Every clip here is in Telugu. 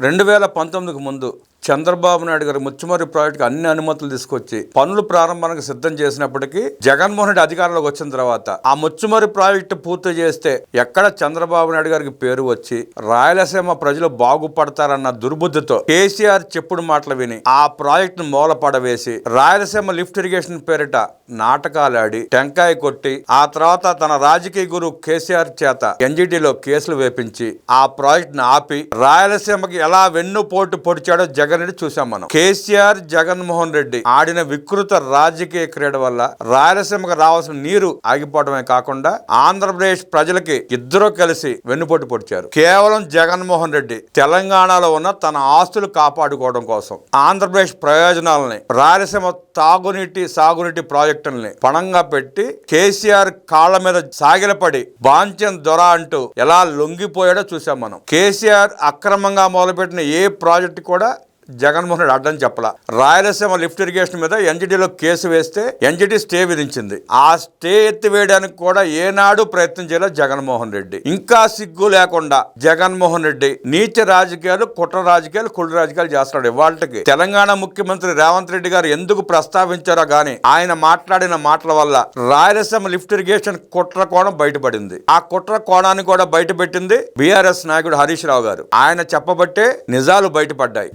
రెండు వేల పంతొమ్మిదికి ముందు చంద్రబాబు నాయుడు గారు ముచ్చుమర్రి ప్రాజెక్టుకి అన్ని అనుమతులు తీసుకొచ్చి పనులు ప్రారంభానికి సిద్ధం చేసినప్పటికీ జగన్మోహన్ రెడ్డి అధికారంలోకి వచ్చిన తర్వాత ఆ ముచ్చుమర్రి ప్రాజెక్టు పూర్తి చేస్తే ఎక్కడ చంద్రబాబు నాయుడు గారికి పేరు వచ్చి రాయలసీమ ప్రజలు బాగుపడతారన్న దుర్బుద్ధితో కేసీఆర్ చెప్పుడు మాటలు విని ఆ ప్రాజెక్టును మూలపడవేసి రాయలసీమ లిఫ్ట్ ఇరిగేషన్ పేరిట నాటకాలాడి టెంకాయ కొట్టి ఆ తర్వాత తన రాజకీయ గురువు కేసీఆర్ చేత ఎన్జిటిలో కేసులు వేపించి ఆ ప్రాజెక్టును ఆపి రాయలసీమకి ఎలా వెన్నుపోటు పొడిచాడో జగన్ రెడ్డి చూసాం మనం. కేసీఆర్ జగన్మోహన్ రెడ్డి ఆడిన వికృత రాజకీయ క్రీడ వల్ల రాయలసీమకు రావాల్సిన నీరు ఆగిపోవడమే కాకుండా ఆంధ్రప్రదేశ్ ప్రజలకి ఇద్దరూ కలిసి వెన్నుపోటు పొడిచారు. కేవలం జగన్మోహన్ రెడ్డి తెలంగాణలో ఉన్న తన ఆస్తులు కాపాడుకోవడం కోసం ఆంధ్రప్రదేశ్ ప్రయోజనాలని రాయలసీమ తాగునీటి సాగునీటి ప్రాజెక్టుల్ని పణంగా పెట్టి కేసీఆర్ కాళ్ళ మీద సాగిలపడి బాంచం దొర అంటూ ఎలా లొంగిపోయాడో చూసాం మనం. కేసీఆర్ అక్రమంగా మొదలుపెట్టిన ఏ ప్రాజెక్టు కూడా జగన్మోహన్ రెడ్డి అడ్డం చెప్పలా. రాయలసీమ లిఫ్ట్ ఇరిగేషన్ మీద ఎన్జిటిలో కేసు వేస్తే ఎన్జిటి స్టే విధించింది. ఆ స్టే ఎత్తివేయడానికి కూడా ఏనాడు ప్రయత్నం చేయలేదు జగన్మోహన్ రెడ్డి. ఇంకా సిగ్గు లేకుండా జగన్మోహన్ రెడ్డి నీచ రాజకీయాలు కుట్ర రాజకీయాలు కుళ్ళు రాజకీయాలు చేస్తున్నాడు ఇవాళకి తెలంగాణ ముఖ్యమంత్రి రేవంత్ రెడ్డి గారు ఎందుకు ప్రస్తావించారో గాని ఆయన మాట్లాడిన మాటల వల్ల రాయలసీమ లిఫ్ట్ ఇరిగేషన్ కుట్ర కోణం బయటపడింది. ఆ కుట్ర కోణాన్ని కూడా బయటపెట్టింది బీఆర్ఎస్ నాయకుడు హరీష్ రావు గారు. ఆయన చెప్పబట్టే నిజాలు బయటపడ్డాయి.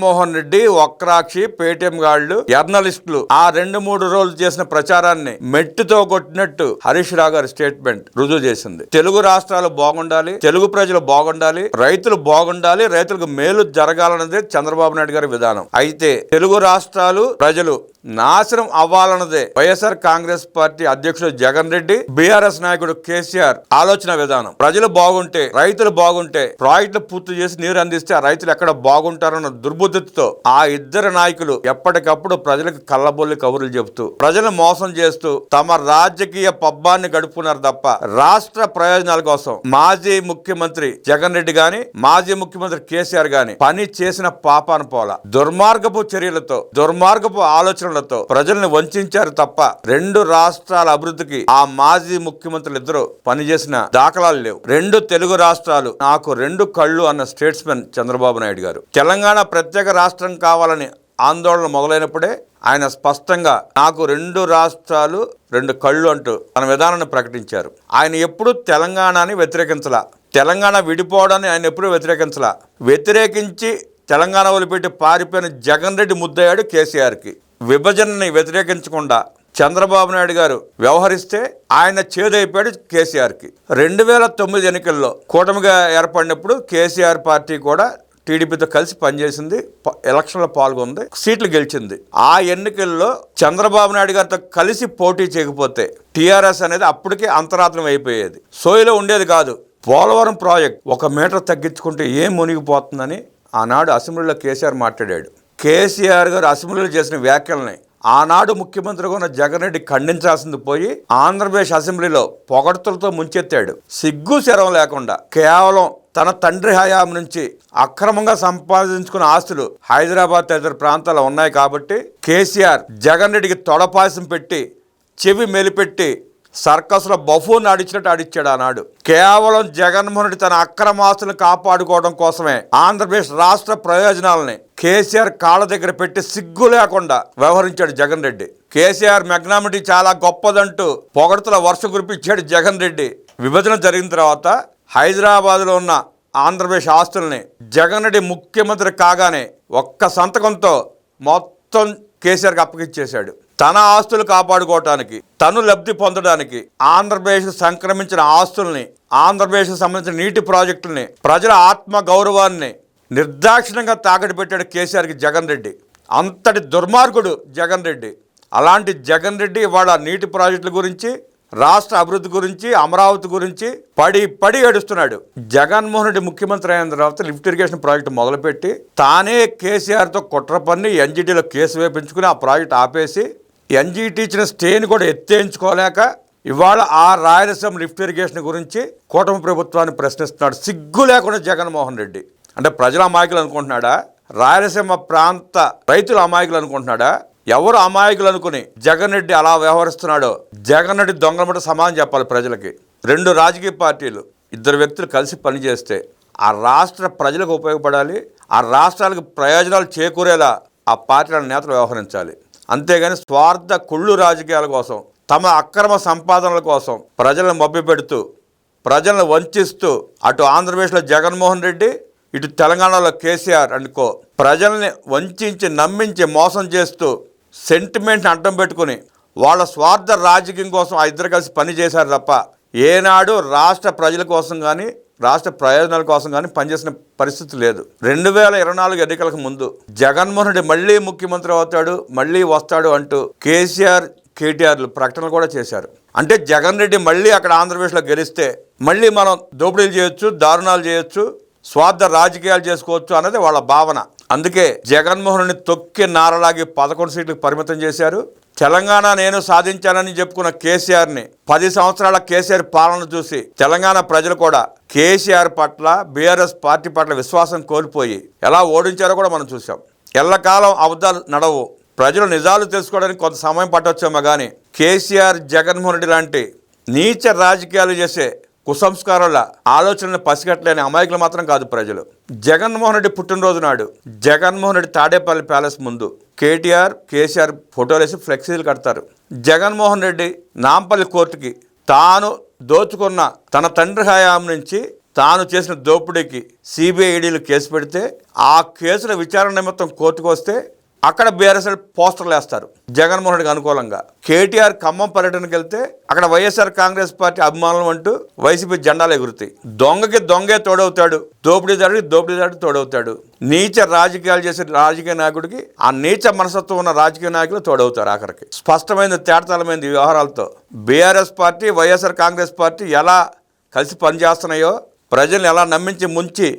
జగన్మోహన్ రెడ్డి వక్రాక్షి పేటీఎం గాళ్ళు జర్నలిస్టులు ఆ రెండు మూడు రోజులు చేసిన ప్రచారాన్ని మెట్టుతో కొట్టినట్టు హరీష్ రావు గారి స్టేట్మెంట్ రుజువు చేసింది. తెలుగు రాష్ట్రాలు బాగుండాలి తెలుగు ప్రజలు బాగుండాలి రైతులు బాగుండాలి రైతులకు మేలు జరగాలన్నదే చంద్రబాబు నాయుడు గారి విధానం. అయితే తెలుగు రాష్ట్రాలు ప్రజలు నాశనం అవ్వాలన్నదే వైఎస్ఆర్ కాంగ్రెస్ పార్టీ అధ్యక్షుడు జగన్ రెడ్డి బీఆర్ఎస్ నాయకుడు కేసీఆర్ ఆలోచన విధానం. ప్రజలు బాగుంటే రైతులు బాగుంటే ప్రాజెక్టులు పూర్తి చేసి నీరు అందిస్తే ఆ రైతులు ఎక్కడ బాగుంటారన్న దుర్బుద్ధితో ఆ ఇద్దరు నాయకులు ఎప్పటికప్పుడు ప్రజలకు కళ్ళబొల్లి కబుర్లు చెబుతూ ప్రజలు మోసం చేస్తూ తమ రాజకీయ పబ్బాన్ని గడుపుకున్నారు తప్ప రాష్ట్ర ప్రయోజనాల కోసం మాజీ ముఖ్యమంత్రి జగన్ రెడ్డి గాని మాజీ ముఖ్యమంత్రి కేసీఆర్ గాని పని చేసిన పాపాను పోల దుర్మార్గపు చర్యలతో దుర్మార్గపు ఆలోచన ఆలోచనలతో ప్రజల్ని వంచారు తప్ప రెండు రాష్ట్రాల అభివృద్ధికి ఆ మాజీ ముఖ్యమంత్రులు ఇద్దరు పనిచేసిన దాఖలాలు లేవు. రెండు తెలుగు రాష్ట్రాలు నాకు రెండు కళ్ళు అన్న స్టేట్స్మెన్ చంద్రబాబు నాయుడు గారు. తెలంగాణ ప్రత్యేక రాష్ట్రం కావాలని ఆందోళన మొదలైనప్పుడే ఆయన స్పష్టంగా నాకు రెండు రాష్ట్రాలు రెండు కళ్ళు అంటూ తన విధానాన్ని ప్రకటించారు. ఆయన ఎప్పుడూ తెలంగాణని వ్యతిరేకించలా. తెలంగాణ విడిపోవడాన్ని ఆయన ఎప్పుడూ వ్యతిరేకించలా. వ్యతిరేకించి తెలంగాణ వదిలిపెట్టి పారిపోయిన జగన్ రెడ్డి ముద్దయ్యాడు కేసీఆర్కి. విభజనని వ్యతిరేకించకుండా చంద్రబాబు నాయుడు గారు వ్యవహరిస్తే ఆయన చేదైపోయాడు కేసీఆర్కి. రెండు వేల తొమ్మిది ఎన్నికల్లో కూటమిగా ఏర్పడినప్పుడు కేసీఆర్ పార్టీ కూడా టీడీపీతో కలిసి పనిచేసింది. ప- ఎలక్షన్లో పాల్గొంది. సీట్లు గెలిచింది. ఆ ఎన్నికల్లో చంద్రబాబు నాయుడు గారితో కలిసి పోటీ చేయకపోతే టీఆర్ఎస్ అనేది అప్పటికే అంతరాత్రం అయిపోయేది. సోయిలో ఉండేది కాదు. పోలవరం ప్రాజెక్ట్ ఒక మీటర్ తగ్గించుకుంటే ఏం మునిగిపోతుందని ఆనాడు అసెంబ్లీలో కేసీఆర్ మాట్లాడాడు. కేసీఆర్ గారు అసెంబ్లీలో చేసిన వ్యాఖ్యలని ఆనాడు ముఖ్యమంత్రిగా ఉన్న జగన్ రెడ్డి ఖండించాల్సింది పోయి ఆంధ్రప్రదేశ్ అసెంబ్లీలో పొగడ్తలతో ముంచెత్తాడు. సిగ్గు శరం లేకుండా కేవలం తన తండ్రి హయాం నుంచి అక్రమంగా సంపాదించుకున్న ఆస్తులు హైదరాబాద్ తదితర ప్రాంతాల్లో ఉన్నాయి కాబట్టి కేసీఆర్ జగన్ రెడ్డికి తొడపాయసం పెట్టి చెవి మెలిపెట్టి సర్కస్లో బఫూన్ ఆడిచ్చినట్టు ఆడిచ్చాడు ఆనాడు. కేవలం జగన్మోహన్ రెడ్డి తన అక్రమాస్తులను కాపాడుకోవడం కోసమే ఆంధ్రప్రదేశ్ రాష్ట్ర ప్రయోజనాలని కేసీఆర్ కాళ్ళ దగ్గర పెట్టి సిగ్గు లేకుండా వ్యవహరించాడు జగన్ రెడ్డి. కేసీఆర్ మెగ్నామిటీ చాలా గొప్పదంటూ పొగడతల వర్ష కురిపించాడు జగన్ రెడ్డి. విభజన జరిగిన తర్వాత హైదరాబాద్లో ఉన్న ఆంధ్రప్రదేశ్ ఆస్తుల్ని జగన్ రెడ్డి ముఖ్యమంత్రి కాగానే ఒక్క సంతకంతో మొత్తం కేసీఆర్కి అప్పగించేశాడు తన ఆస్తులు కాపాడుకోవటానికి తను లబ్ధి పొందడానికి ఆంధ్రప్రదేశ్ సంక్రమించిన ఆస్తుల్ని ఆంధ్రప్రదేశ్కు సంబంధించిన నీటి ప్రాజెక్టుల్ని ప్రజల ఆత్మ గౌరవాన్ని నిర్దాక్షిణంగా తాకట్టు పెట్టాడు కేసీఆర్కి జగన్ రెడ్డి. అంతటి దుర్మార్గుడు జగన్ రెడ్డి. అలాంటి జగన్ రెడ్డి ఇవాళ నీటి ప్రాజెక్టుల గురించి రాష్ట్ర అభివృద్ధి గురించి అమరావతి గురించి పడి పడి ఏడుస్తున్నాడు. జగన్మోహన్ రెడ్డి ముఖ్యమంత్రి అయిన తర్వాత లిఫ్ట్ ఇరిగేషన్ ప్రాజెక్టు మొదలుపెట్టి తానే కేసీఆర్తో కుట్ర పన్ని ఎన్జిటీలో కేసు వేపించుకుని ఆ ప్రాజెక్ట్ ఆపేసి ఎన్జీటీ ఇచ్చిన స్టేని కూడా ఎత్తేయించుకోలేక ఇవాళ ఆ రాయలసీమ లిఫ్ట్ ఇరిగేషన్ గురించి కూటమి ప్రభుత్వాన్ని ప్రశ్నిస్తున్నాడు. సిగ్గు లేకుండా జగన్మోహన్ రెడ్డి. అంటే ప్రజల అమాయకులు అనుకుంటున్నాడా? రాయలసీమ ప్రాంత రైతుల అమాయకులు అనుకుంటున్నాడా? ఎవరు అమాయకులు అనుకుని జగన్ రెడ్డి అలా వ్యవహరిస్తున్నాడో? జగన్ రెడ్డి దొంగలమట సమానం చెప్పాలి ప్రజలకి. రెండు రాజకీయ పార్టీలు ఇద్దరు వ్యక్తులు కలిసి పనిచేస్తే ఆ రాష్ట్ర ప్రజలకు ఉపయోగపడాలి ఆ రాష్ట్రాలకు ప్రయోజనాలు చేకూరేలా ఆ పార్టీల నేతలు వ్యవహరించాలి. అంతేగాని స్వార్థ కుళ్ళు రాజకీయాల కోసం తమ అక్రమ సంపాదనల కోసం ప్రజలను మభ్యపెడుతూ ప్రజలను వంచిస్తూ అటు ఆంధ్రప్రదేశ్లో జగన్మోహన్ రెడ్డి ఇటు తెలంగాణలో కేసీఆర్ అనుకో ప్రజల్ని వంచి నమ్మించి మోసం చేస్తూ సెంటిమెంట్ని అడ్డం పెట్టుకుని వాళ్ళ స్వార్థ రాజకీయం కోసం ఆ ఇద్దరు కలిసి పని చేశారు తప్ప ఏనాడు రాష్ట్ర ప్రజల కోసం కానీ రాష్ట్ర ప్రయోజనాల కోసం కానీ పనిచేసిన పరిస్థితి లేదు. రెండు వేల ఇరవై నాలుగు ఎన్నికలకు ముందు జగన్మోహన్ రెడ్డి మళ్ళీ ముఖ్యమంత్రి అవుతాడు మళ్ళీ వస్తాడు అంటూ కేసీఆర్ కేటీఆర్లు ప్రకటనలు కూడా చేశారు. అంటే జగన్ రెడ్డి మళ్ళీ అక్కడ ఆంధ్రప్రదేశ్లో గెలిస్తే మళ్ళీ మనం దోపిడీలు చేయొచ్చు దారుణాలు చేయొచ్చు స్వార్థ రాజకీయాలు చేసుకోవచ్చు అన్నది వాళ్ళ భావన. అందుకే జగన్మోహన్ని తొక్కి నారలాగి పదకొండు సీట్లకు పరిమితం చేశారు. తెలంగాణ నేను సాధించానని చెప్పుకున్న కేసీఆర్ని పది సంవత్సరాల కేసీఆర్ పాలన చూసి తెలంగాణ ప్రజలు కూడా కేసీఆర్ పట్ల బీఆర్ఎస్ పార్టీ పట్ల విశ్వాసం కోల్పోయి ఎలా ఓడించారో కూడా మనం చూసాం ఎల్లకాలం అబద్ధాలు నడవు. ప్రజలు నిజాలు తెలుసుకోవడానికి కొంత సమయం పట్టొచ్చేమో కానీ కేసీఆర్ జగన్మోహన్ రెడ్డి లాంటి నీచ రాజకీయాలు చేసే కుసంస్కారాల ఆలోచనలు పసిగట్టలేని అమాయకులు మాత్రం కాదు ప్రజలు. జగన్మోహన్ రెడ్డి పుట్టినరోజు నాడు జగన్మోహన్ రెడ్డి తాడేపల్లి ప్యాలెస్ ముందు కేటీఆర్ కేసీఆర్ ఫోటోలు వేసి ఫ్లెక్సీలు కడతారు. జగన్మోహన్ రెడ్డి నాంపల్లి కోర్టుకి తాను దోచుకున్న తన తండ్రి హయాం నుంచి తాను చేసిన దోపిడీకి సిబిఐడీలు కేసు పెడితే ఆ కేసుల విచారణ నిమిత్తం కోర్టుకు వస్తే అక్కడ బీఆర్ఎస్ఎల్ పోస్టర్లు వేస్తారు. జగన్మోహన్ రెడ్డికి అనుకూలంగా. కేటీఆర్ ఖమ్మం పర్యటనకి వెళ్తే అక్కడ వైఎస్ఆర్ కాంగ్రెస్ పార్టీ అభిమానులు అంటూ వైసీపీ జెండాలు ఎగురుతాయి. దొంగకి దొంగే తోడవుతాడు. దోపిడీదారుడికి దోపిడీదారుడు తోడవుతాడు. నీచ రాజకీయాలు చేసే రాజకీయ నాయకుడికి ఆ నీచ మనసత్వం ఉన్న రాజకీయ నాయకులు తోడవుతారు ఆఖరికి. స్పష్టమైన తేటతలమైన వ్యవహారాలతో. BRS party YSR Congress party ఎలా కలిసి పనిచేస్తున్నాయో ప్రజల్ని ఎలా నమ్మించి ముంచి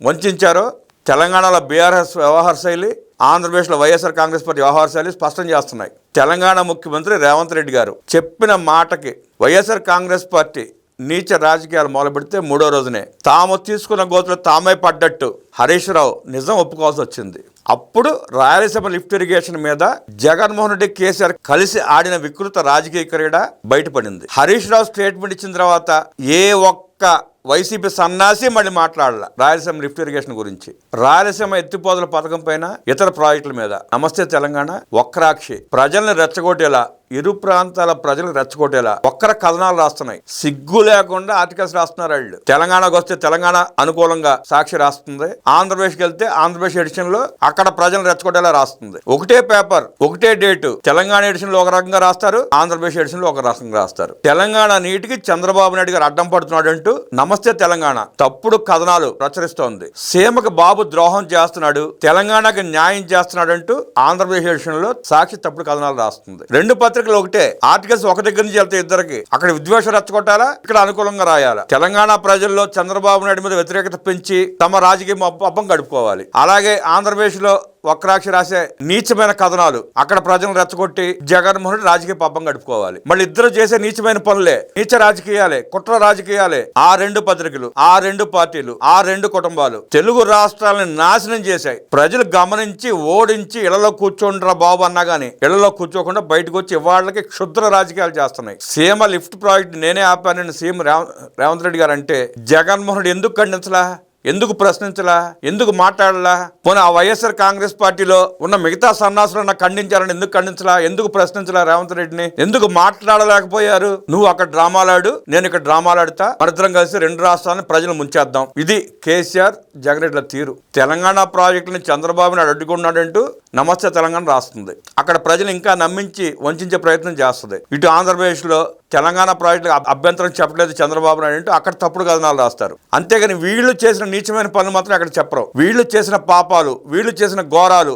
వంచారో తెలంగాణలో బీఆర్ఎస్ వ్యవహార శైలి ఆంధ్రప్రదేశ్లో వైఎస్ఆర్ కాంగ్రెస్ పార్టీ వ్యవహారశాలు స్పష్టం చేస్తున్నాయి. తెలంగాణ ముఖ్యమంత్రి రేవంత్ రెడ్డి గారు చెప్పిన మాటకి వైఎస్ఆర్ కాంగ్రెస్ పార్టీ నీచ రాజకీయాలు మొదలుపెడితే మూడో రోజునే. తాము తీసుకున్న గోతులు తామే పడ్డట్టు. హరీష్ రావు నిజం ఒప్పుకోవాల్సి వచ్చింది. అప్పుడు రాయలసీమ లిఫ్ట్ ఇరిగేషన్ మీద జగన్మోహన్ రెడ్డి కేసీఆర్ కలిసి ఆడిన వికృత రాజకీయ క్రీడ బయటపడింది. హరీష్ రావు స్టేట్మెంట్ ఇచ్చిన తర్వాత ఏ ఒక్క వైసీపీ సన్నాసి మళ్ళీ మాట్లాడాల రాయలసీమ లిఫ్ట్ ఇరిగేషన్ గురించి. రాయలసీమ ఎత్తిపోతల పథకం పైన ఇతర ప్రాజెక్టుల మీద. నమస్తే తెలంగాణ ఒక్కరాక్షి ప్రజల్ని రెచ్చగొట్టేలా ఇరు ప్రాంతాల ప్రజలకు రెచ్చగొట్టేలా ఒక్కర కథనాలు రాస్తున్నాయి. సిగ్గు లేకుండా ఆర్టికల్స్ రాస్తున్నారు వాళ్ళు. తెలంగాణకు వస్తే తెలంగాణ అనుకూలంగా సాక్షి రాస్తుంది. ఆంధ్రప్రదేశ్కి వెళ్తే ఆంధ్రప్రదేశ్ ఎడిషన్లో అక్కడ ప్రజలను రెచ్చగొట్టేలా రాస్తుంది. ఒకటే పేపర్ ఒకటే డేటు తెలంగాణ ఎడిషన్లో ఒక రకంగా రాస్తారు ఆంధ్రప్రదేశ్ ఎడిషన్లో ఒక రకంగా రాస్తారు. తెలంగాణ నీటికి చంద్రబాబు నాయుడు గారు అడ్డం పడుతున్నాడు అంటూ నమస్తే తెలంగాణ తప్పుడు కథనాలు ప్రచురిస్తోంది. సీమకు బాబు ద్రోహం చేస్తున్నాడు తెలంగాణకి న్యాయం చేస్తున్నాడు అంటూ ఆంధ్రప్రదేశ్ ఎడిషన్లో సాక్షి తప్పుడు కథనాలు రాస్తుంది. రెండు పత్రికలు ఒకటే ఆర్టికల్స్ ఒక దగ్గర నుంచి వెళ్తాయి ఇద్దరికి. అక్కడ విద్వేషం రెచ్చగొట్టాలా? ఇక్కడ అనుకూలంగా రాయాలా? తెలంగాణ ప్రజల్లో చంద్రబాబు నాయుడు మీద వ్యతిరేకత పెంచి తమ రాజకీయ అప్పం గడుపుకోవాలి. అలాగే ఆంధ్రప్రదేశ్లో వక్రాక్షి రాసే నీచమైన కథనాలు అక్కడ ప్రజలను రెచ్చగొట్టి జగన్మోహన్ రాజకీయ పబ్బం గడుపుకోవాలి. మళ్ళీ ఇద్దరు చేసే నీచమైన పనులే నీచ రాజకీయాలే కుట్ర రాజకీయాలే. ఆ రెండు పత్రికలు ఆ రెండు పార్టీలు ఆ రెండు కుటుంబాలు తెలుగు రాష్ట్రాలను నాశనం చేశాయి. ప్రజలు గమనించి ఓడించి ఇళ్ళలో కూర్చోండ్రా బాబు అన్నా గానీ ఇళ్ళలో కూర్చోకుండా బయటకు వచ్చి ఇవాళ్ళకి క్షుద్ర రాజకీయాలు చేస్తున్నాయి. సీఎం లిఫ్ట్ ప్రాజెక్ట్ నేనే ఆపానని సీఎం రేవంత్ రెడ్డి గారు అంటే జగన్మోహన్ రెడ్డి ఎందుకు ఖండించలా? ఎందుకు ప్రశ్నించలా? ఎందుకు మాట్లాడలా? పోనీ ఆ వైఎస్ఆర్ కాంగ్రెస్ పార్టీలో ఉన్న మిగతా సన్నాసులను ఖండించాలని ఎందుకు ఖండించలా? ఎందుకు ప్రశ్నించలా రేవంత్ రెడ్డిని? ఎందుకు మాట్లాడలేకపోయారు? నువ్వు అక్కడ డ్రామాలాడు నేను ఇక్కడ డ్రామాలాడుతా. మరిద్దరం కలిసి రెండు రాష్ట్రాలను ప్రజలు ముంచేద్దాం. ఇది కేసీఆర్ జగన్ రెడ్డిల తీరు. తెలంగాణ ప్రాజెక్టుని చంద్రబాబు నాయుడు అడ్డుకున్నాడంటూ నమస్తే తెలంగాణ రాస్తుంది. అక్కడ ప్రజలు ఇంకా నమ్మించి వంచే ప్రయత్నం చేస్తుంది. ఇటు ఆంధ్రప్రదేశ్లో తెలంగాణ ప్రాజెక్టులకు అభ్యంతరం చెప్పలేదు చంద్రబాబు నాయుడు అంటే అక్కడ తప్పుడు కథనాలు రాస్తారు. అంతేగాని వీళ్ళు చేసిన నీచమైన పనులు మాత్రం అక్కడ చెప్పరు. వీళ్ళు చేసిన పాపాలు వీళ్ళు చేసిన ఘోరాలు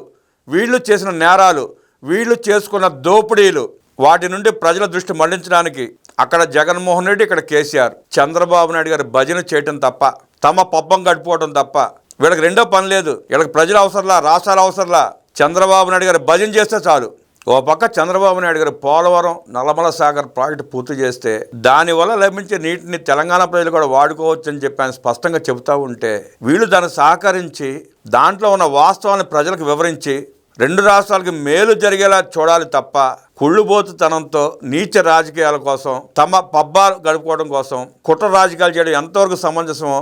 వీళ్ళు చేసిన నేరాలు వీళ్ళు చేసుకున్న దోపిడీలు వాటి నుండి ప్రజల దృష్టి మళ్ళించడానికి అక్కడ జగన్మోహన్ రెడ్డి ఇక్కడ కేసీఆర్ చంద్రబాబు నాయుడు గారి భజన చేయటం తప్ప తమ పబ్బం గడిపోవడం తప్ప వీళ్ళకి రెండో పని లేదు. వీళ్ళకి ప్రజల అవసరంలా రాష్ట్రాల అవసరంలా చంద్రబాబు నాయుడు గారు భజన చేస్తే చాలు. ఓ పక్క చంద్రబాబు నాయుడు గారు పోలవరం నల్లమల సాగర్ ప్రాజెక్టు పూర్తి చేస్తే దానివల్ల లభించే నీటిని తెలంగాణ ప్రజలు కూడా వాడుకోవచ్చు అని చెప్పి ఆయన స్పష్టంగా చెబుతూ ఉంటే వీళ్ళు దాన్ని సహకరించి దాంట్లో ఉన్న వాస్తవాన్ని ప్రజలకు వివరించి రెండు రాష్ట్రాలకి మేలు జరిగేలా చూడాలి తప్ప కుళ్ళుబోతుతనంతో నీచ రాజకీయాల కోసం తమ పబ్బాలు గడుపుకోవడం కోసం కుట్ర రాజకీయాలు చేయడం ఎంతవరకు సమంజసమో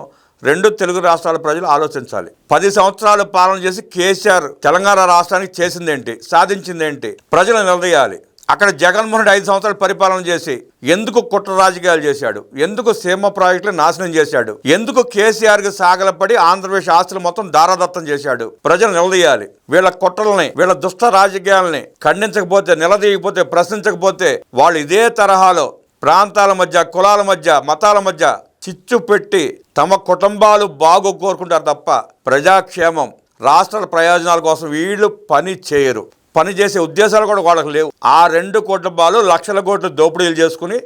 రెండు తెలుగు రాష్ట్రాల ప్రజలు ఆలోచించాలి. పది సంవత్సరాలు పాలన చేసి కేసీఆర్ తెలంగాణ రాష్ట్రానికి చేసిందేంటి? సాధించిందేంటి? ప్రజలు నిలదీయాలి. అక్కడ జగన్మోహన్ ఐదు సంవత్సరాలు పరిపాలన చేసి ఎందుకు కుట్ర రాజకీయాలు చేశాడు? ఎందుకు సీమ ప్రాజెక్టులు నాశనం చేశాడు? ఎందుకు కేసీఆర్కి సాగలపడి ఆంధ్రప్రదేశ్ ఆస్తులు మొత్తం దారాదత్తం చేశాడు? ప్రజలు నిలదీయాలి. వీళ్ళ కుట్రల్ని వీళ్ళ దుష్ట రాజకీయాలని ఖండించకపోతే నిలదీయకపోతే ప్రశ్నించకపోతే వాళ్ళు ఇదే తరహాలో ప్రాంతాల మధ్య కులాల మధ్య మతాల మధ్య చిచ్చు పెట్టి తమ కుటుంబాలు బాగు కోరుకుంటారు తప్ప ప్రజాక్షేమం రాష్ట్రాల ప్రయోజనాల కోసం వీళ్ళు పని చేయరు. పని చేసే ఉద్దేశాలు కూడా వాళ్ళకు లేవు. ఆ రెండు కుటుంబాలు లక్షల కోట్లు దోపిడీలు చేసుకుని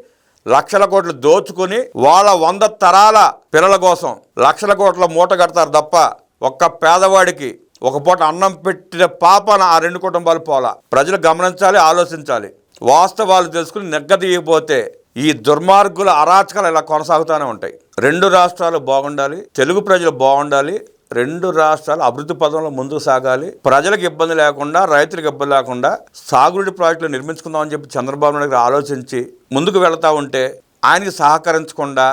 లక్షల కోట్లు దోచుకుని వాళ్ళ వంద తరాల పిల్లల కోసం లక్షల కోట్ల మూట కడతారు తప్ప ఒక్క పేదవాడికి ఒక పూట అన్నం పెట్టిన పాపన ఆ రెండు కుటుంబాలు పోలా. ప్రజలు గమనించాలి ఆలోచించాలి. వాస్తవాలు తెలుసుకుని నెగ్గదీయకపోతే ఈ దుర్మార్గుల అరాచకాలు ఇలా కొనసాగుతూనే ఉంటాయి. రెండు రాష్ట్రాలు బాగుండాలి తెలుగు ప్రజలు బాగుండాలి రెండు రాష్ట్రాలు అభివృద్ధి పదంలో ముందుకు సాగాలి. ప్రజలకు ఇబ్బంది లేకుండా రైతులకు ఇబ్బంది లేకుండా సాగునీటి ప్రాజెక్టులు నిర్మించుకుందామని చెప్పి చంద్రబాబు నాయుడు గారు ఆలోచించి ముందుకు వెళతా ఉంటే ఆయనకి సహకరించకుండా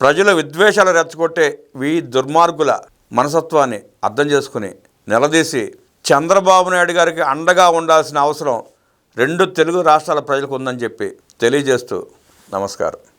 ప్రజల విద్వేషాలు రెచ్చగొట్టే వీ దుర్మార్గుల మనసత్వాన్ని అర్థం చేసుకుని నిలదీసి చంద్రబాబు నాయుడు గారికి అండగా ఉండాల్సిన అవసరం రెండు తెలుగు రాష్ట్రాల ప్రజలకు ఉందని చెప్పి తెలియజేస్తూ നമസ്കാരം.